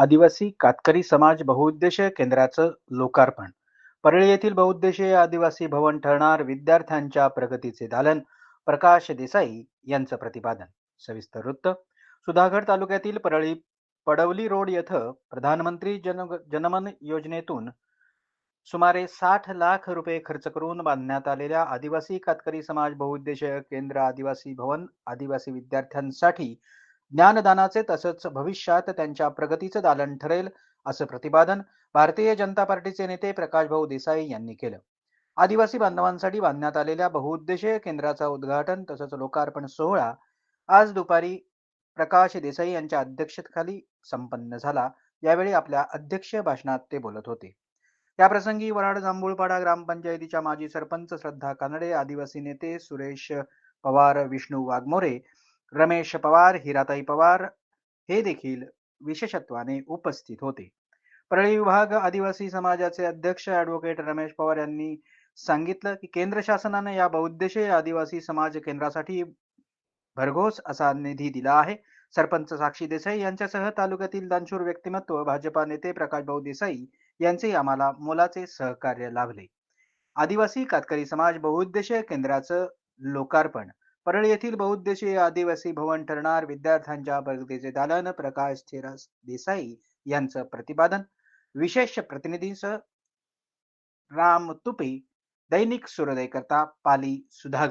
आदिवासी कातकरी समाज बहुउद्देशीय केंद्राचं लोकार्पण. परळी येथील बहुउद्देशीय आदिवासी भवन ठरणार विद्यार्थ्यांच्या प्रगतीचे दालन प्रकाश देसाई यांचं प्रतिपादन. सविस्तर वृत्त. सुधागड तालुक्यातील परळी पडवली रोड येथं प्रधानमंत्री जन जनमन योजनेतून सुमारे साठ लाख रुपये खर्च करून बांधण्यात आलेल्या आदिवासी कातकरी समाज बहुउद्देशीय केंद्र आदिवासी भवन आदिवासी विद्यार्थ्यांसाठी ज्ञानदानाचे तसंच भविष्यात त्यांच्या प्रगतीचं दालन ठरेल असं प्रतिपादन भारतीय जनता पार्टीचे नेते प्रकाशभाऊ देसाई यांनी केलं. आदिवासी बांधवांसाठी बांधण्यात आलेल्या बहुउद्देशीय केंद्राचा उद्घाटन तसंच लोकार्पण सोहळा आज दुपारी प्रकाश देसाई यांच्या अध्यक्षतेखाली संपन्न झाला. यावेळी आपल्या अध्यक्ष भाषणात ते बोलत होते. याप्रसंगी वराड जांभूळपाडा ग्रामपंचायतीच्या माजी सरपंच श्रद्धा कानडे आदिवासी नेते सुरेश पवार विष्णू वाघमोरे रमेश पवार हिराताई पवार हे देखील विशेषत्वाने उपस्थित होते. परळी विभाग आदिवासी समाजाचे अध्यक्ष ऍडव्होकेट रमेश पवार यांनी सांगितलं की केंद्र शासनाने या बहुउद्देशीय आदिवासी समाज केंद्रासाठी भरघोस असा निधी दिला आहे. सरपंच साक्षी देसाई यांच्यासह तालुक्यातील दानशूर व्यक्तिमत्व भाजपा नेते प्रकाश भाऊ देसाई यांचे आम्हाला मोलाचे सहकार्य लाभले. आदिवासी कातकरी समाज बहुउद्देशीय केंद्राचं लोकार्पण परळ येथील बहुउद्देशीय आदिवासी भवन ठरणार विद्यार्थ्यांच्या प्रगतीचे दालन प्रकाश थेरस देसाई यांचं प्रतिपादन. विशेष प्रतिनिधींसह राम तुपे दैनिक सूर्योदय करता पाली सुधागर.